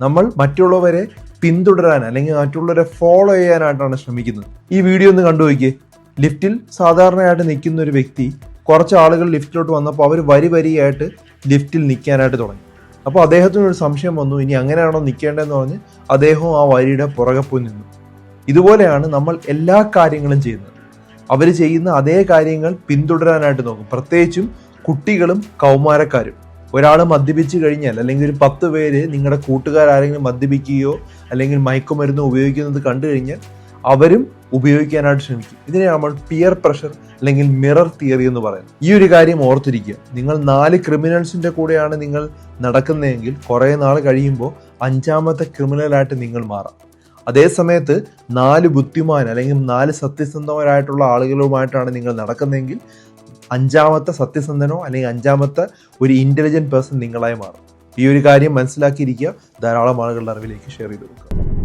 നമ്മൾ മറ്റുള്ളവരെ പിന്തുടരാൻ അല്ലെങ്കിൽ മറ്റുള്ളവരെ ഫോളോ ചെയ്യാനായിട്ടാണ് ശ്രമിക്കുന്നത്. ഈ വീഡിയോ ഒന്ന് കണ്ടു നോക്കിയേ. ലിഫ്റ്റിൽ സാധാരണയായിട്ട് നിൽക്കുന്ന ഒരു വ്യക്തി കുറച്ച് ആളുകൾ ലിഫ്റ്റിലോട്ട് വന്നപ്പോൾ അവർ വരി വരിയായിട്ട് ലിഫ്റ്റിൽ നിൽക്കാനായിട്ട് തുടങ്ങി. അപ്പോൾ അദ്ദേഹത്തിന് ഒരു സംശയം വന്നു ഇനി അങ്ങനെയാണോ നിൽക്കേണ്ടതെന്ന് പറഞ്ഞ് അദ്ദേഹവും ആ വരിയുടെ പുറകെ പോയി നിന്നു. ഇതുപോലെയാണ് നമ്മൾ എല്ലാ കാര്യങ്ങളും ചെയ്യുന്നത്. അവർ ചെയ്യുന്ന അതേ കാര്യങ്ങൾ പിന്തുടരാനായിട്ട് നോക്കും. പ്രത്യേകിച്ചും കുട്ടികളും കൗമാരക്കാരും. ഒരാൾ മദ്യപിച്ച് കഴിഞ്ഞാൽ അല്ലെങ്കിൽ ഒരു പത്ത് പേര് നിങ്ങളുടെ കൂട്ടുകാരാരെങ്കിലും മദ്യപിക്കുകയോ അല്ലെങ്കിൽ മയക്കുമരുന്ന് ഉപയോഗിക്കുന്നത് കണ്ടു കഴിഞ്ഞാൽ അവരും ഉപയോഗിക്കാനായിട്ട് ശ്രമിക്കും. ഇതിനെ നമ്മൾ പിയർ പ്രഷർ അല്ലെങ്കിൽ മിറർ തിയറി എന്ന് പറയുന്നത് ഈ ഒരു കാര്യം ഓർത്തിരിക്കുക. നിങ്ങൾ നാല് ക്രിമിനൽസിന്റെ കൂടെയാണ് നിങ്ങൾ നടക്കുന്നതെങ്കിൽ കുറേ നാൾ കഴിയുമ്പോൾ അഞ്ചാമത്തെ ക്രിമിനലായിട്ട് നിങ്ങൾ മാറാം. അതേ സമയത്ത് നാല് ബുദ്ധിമാൻ അല്ലെങ്കിൽ നാല് സത്യസന്ധമായിട്ടുള്ള ആളുകളുമായിട്ടാണ് നിങ്ങൾ നടക്കുന്നതെങ്കിൽ അഞ്ചാമത്തെ സത്യസന്ധനോ അല്ലെങ്കിൽ അഞ്ചാമത്തെ ഒരു ഇന്റലിജന്റ് പേഴ്സൺ നിങ്ങളായി മാറും. ഈ ഒരു കാര്യം മനസ്സിലാക്കിയിരിക്കുക. ധാരാളം ആളുകളുടെ അറിവിലേക്ക് ഷെയർ ചെയ്ത് കൊടുക്കുക.